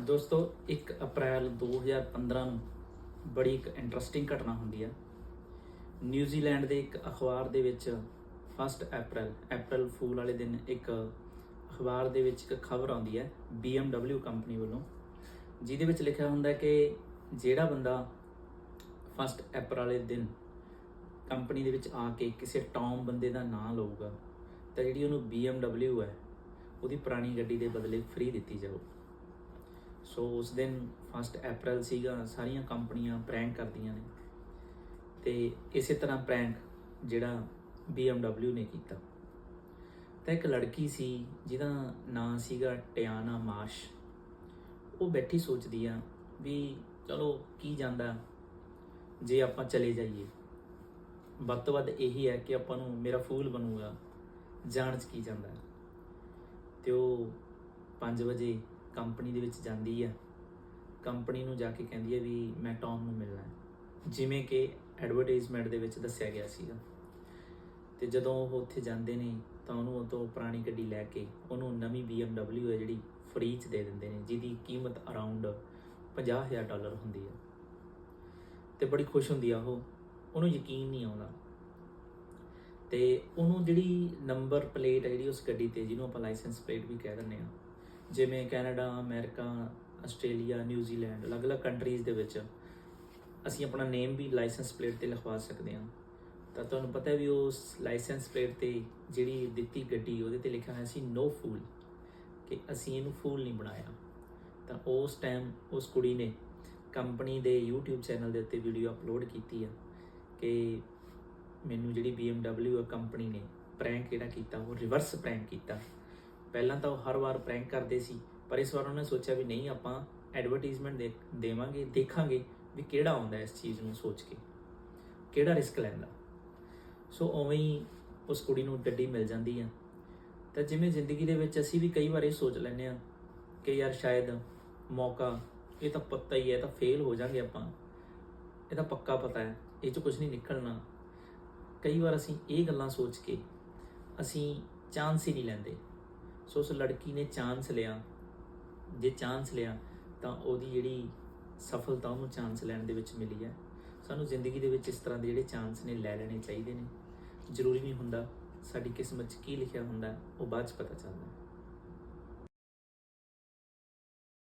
ਦੋਸਤੋ 1 ਅਪ੍ਰੈਲ 2015 ਨੂੰ ਬੜੀ ਇੱਕ ਇੰਟਰਸਟਿੰਗ ਘਟਨਾ ਹੁੰਦੀ ਆ। ਨਿਊਜ਼ੀਲੈਂਡ ਦੇ ਇੱਕ ਅਖਬਾਰ ਦੇ ਵਿੱਚ 1 ਅਪ੍ਰੈਲ ਅਪ੍ਰੈਲ ਫੂਲ ਵਾਲੇ ਦਿਨ ਇੱਕ ਅਖਬਾਰ ਦੇ ਵਿੱਚ ਇੱਕ ਖਬਰ ਆਉਂਦੀ ਹੈ BMW ਕੰਪਨੀ ਵੱਲੋਂ, ਜਿਹਦੇ ਵਿੱਚ ਲਿਖਿਆ ਹੁੰਦਾ ਕਿ ਜਿਹੜਾ ਬੰਦਾ 1 ਅਪ੍ਰੈਲ ਵਾਲੇ ਦਿਨ ਕੰਪਨੀ ਦੇ ਵਿੱਚ ਆ ਕੇ ਕਿਸੇ ਟੌਮ ਬੰਦੇ ਦਾ ਨਾਮ ਲਊਗਾ, ਤਾਂ ਜਿਹੜੀ ਉਹਨੂੰ BMW ਹੈ, ਉਹਦੀ ਪੁਰਾਣੀ ਗੱਡੀ ਦੇ ਬਦਲੇ ਫ੍ਰੀ ਦਿੱਤੀ ਜਾਊ। ਸੋ ਉਸ ਦਿਨ 1 ਅਪ੍ਰੈਲ ਸੀਗਾ, ਸਾਰੀਆਂ ਕੰਪਨੀਆਂ ਪ੍ਰੈਂਕ ਕਰਦੀਆਂ ਨੇ। ਤੇ ਇਸੇ ਤਰ੍ਹਾਂ ਪ੍ਰੈਂਕ ਜਿਹੜਾ BMW ਨੇ ਕੀਤਾ। ਤਾਂ ਇੱਕ ਲੜਕੀ ਸੀ, ਜਿਹਦਾ ਨਾਂ ਸੀਗਾ ਟਿਆਨਾ ਮਾਸ਼। ਉਹ ਬੈਠੀ ਸੋਚਦੀ ਆ ਵੀ ਚਲੋ ਕੀ ਜਾਂਦਾ, ਜੇ ਆਪਾਂ ਚਲੇ ਜਾਈਏ। ਵੱਧ ਤੋਂ ਵੱਧ ਇਹੀ ਹੈ ਕਿ ਆਪਾਂ ਨੂੰ ਮੇਰਾ ਫੂਲ ਬਣੂਗਾ, ਜਾਣ ਚ ਕੀ ਜਾਂਦਾ। ਹੈ। ਤੇ ਉਹ 5 ਵਜੇ ਕੰਪਨੀ ਦੇ ਵਿੱਚ ਜਾਂਦੀ ਆ, ਕੰਪਨੀ ਨੂੰ ਜਾ ਕੇ ਕਹਿੰਦੀ ਹੈ ਵੀ ਮੈਂ ਟੌਮ ਨੂੰ ਮਿਲਣਾ ਹੈ। ਜਿਵੇਂ ਕਿ ਐਡਵਰਟਾਈਜ਼ਮੈਂਟ ਦੇ ਵਿੱਚ ਦੱਸਿਆ ਗਿਆ ਸੀਗਾ। ਤੇ ਜਦੋਂ ਉਹ ਉੱਥੇ ਜਾਂਦੇ ਨੇ, ਤਾਂ ਉਹਨੂੰ ਉਹ ਤੋਂ ਪੁਰਾਣੀ ਗੱਡੀ ਲੈ ਕੇ ਉਹਨੂੰ ਨਵੀਂ BMW ਹੈ ਜਿਹੜੀ ਫ੍ਰੀ ਚ ਦੇ ਦਿੰਦੇ ਨੇ, ਜਿਹਦੀ ਕੀਮਤ ਅਰਾਊਂਡ 50000 ਡਾਲਰ ਹੁੰਦੀ ਹੈ ਤੇ ਬੜੀ ਖੁਸ਼ ਹੁੰਦੀ ਆ ਉਹ, ਉਹਨੂੰ ਯਕੀਨ ਨਹੀਂ ਆਉਂਦਾ। ਤੇ ਉਹਨੂੰ ਜਿਹੜੀ ਨੰਬਰ ਪਲੇਟ ਹੈ ਜਿਹੜੀ ਉਸ ਗੱਡੀ ਤੇ, ਜਿਹਨੂੰ ਆਪਾਂ ਲਾਇਸੈਂਸ ਪਲੇਟ ਵੀ ਕਹਿ ਦਿੰਦੇ ਆ ਜਿਵੇਂ Canada, America, Australia New Zealand ਅਲੱਗ-ਅਲੱਗ ਕੰਟਰੀਜ਼ ਦੇ ਵਿੱਚ ਅਸੀਂ ਆਪਣਾ ਨੇਮ ਵੀ ਲਾਇਸੈਂਸ ਪਲੇਟ ਤੇ ਲਿਖਵਾ ਸਕਦੇ ਹਾਂ। ਤਾਂ ਤੁਹਾਨੂੰ ਪਤਾ ਹੈ ਵੀ ਉਸ ਲਾਇਸੈਂਸ ਪਲੇਟ ਤੇ ਜਿਹੜੀ ਦਿੱਤੀ ਗੱਡੀ, ਉਹਦੇ ਤੇ ਲਿਖਿਆ ਹੋਇਆ ਸੀ ਨੋ ਫੂਲ ਕਿ ਅਸੀਂ ਇਹਨੂੰ ਫੂਲ ਨਹੀਂ ਬਣਾਇਆ। ਤਾਂ ਉਸ ਟਾਈਮ ਉਸ ਕੁੜੀ ਨੇ ਕੰਪਨੀ ਦੇ YouTube ਚੈਨਲ ਦੇ ਉੱਤੇ ਵੀਡੀਓ ਅਪਲੋਡ ਕੀਤੀ ਆ ਕਿ ਮੈਨੂੰ ਜਿਹੜੀ BMW ਕੰਪਨੀ ਨੇ ਪ੍ਰੈਂਕ ਜਿਹੜਾ ਕੀਤਾ, ਉਹ ਰਿਵਰਸ ਪ੍ਰੈਂਕ ਕੀਤਾ। ਪਹਿਲਾਂ ਤਾਂ ਉਹ ਹਰ ਵਾਰ ਪ੍ਰੈਂਕ ਕਰਦੇ ਸੀ, ਪਰ ਇਸ ਵਾਰ ਉਹਨੇ ਸੋਚਿਆ ਵੀ ਨਹੀਂ, ਆਪਾਂ ਐਡਵਰਟਾਈਜ਼ਮੈਂਟ ਦੇ, ਦੇਵਾਂਗੇ, ਦੇਖਾਂਗੇ ਵੀ ਕਿਹੜਾ ਆਉਂਦਾ ਇਸ ਚੀਜ਼ ਨੂੰ ਸੋਚ ਕੇ। ਕਿਹੜਾ ਰਿਸਕ ਲੈਂਦਾ। ਸੋ ਉਵੇਂ ਹੀ ਉਸ ਕੁੜੀ ਨੂੰ ਗੱਡੀ ਮਿਲ ਜਾਂਦੀ ਆ। ਤਾਂ ਜਿਵੇਂ ਜ਼ਿੰਦਗੀ ਦੇ ਵਿੱਚ ਅਸੀਂ ਵੀ ਕਈ ਵਾਰ ਇਹ ਸੋਚ ਲੈਂਦੇ ਆ ਕਿ ਯਾਰ ਸ਼ਾਇਦ ਮੌਕਾ, ਇਹ ਤਾਂ ਪਤਾ ਹੀ ਹੈ, ਇਹ ਤਾਂ ਫੇਲ ਹੋ ਜਾਾਂਗੇ ਆਪਾਂ। ਇਹ ਤਾਂ ਪੱਕਾ ਪਤਾ ਹੈ, ਇਹ ਚ ਕੁਝ ਨਹੀਂ ਨਿਕਲਣਾ। ਕਈ ਵਾਰ ਅਸੀਂ ਇਹ ਗੱਲਾਂ ਸੋਚ ਕੇ ਅਸੀਂ ਚਾਂਸ ਹੀ ਨਹੀਂ ਲੈਂਦੇ। ਸੋ ਉਸ ਲੜਕੀ ਨੇ ਚਾਂਸ ਲਿਆ। ਜੇ ਚਾਂਸ ਲਿਆ, ਤਾਂ ਉਹਦੀ ਜਿਹੜੀ ਸਫਲਤਾ ਉਹਨੂੰ ਚਾਂਸ ਲੈਣ ਦੇ ਵਿੱਚ ਮਿਲੀ ਹੈ। ਸਾਨੂੰ ਜ਼ਿੰਦਗੀ ਦੇ ਵਿੱਚ ਇਸ ਤਰ੍ਹਾਂ ਦੇ ਜਿਹੜੇ ਚਾਂਸ ਨੇ ਲੈ ਲੈਣੇ ਚਾਹੀਦੇ ਨੇ। ਜ਼ਰੂਰੀ ਨਹੀਂ ਹੁੰਦਾ ਸਾਡੀ ਕਿਸਮਤ 'ਚ ਕੀ ਲਿਖਿਆ ਹੁੰਦਾ, ਉਹ ਬਾਅਦ 'ਚ ਪਤਾ ਚੱਲਦਾ।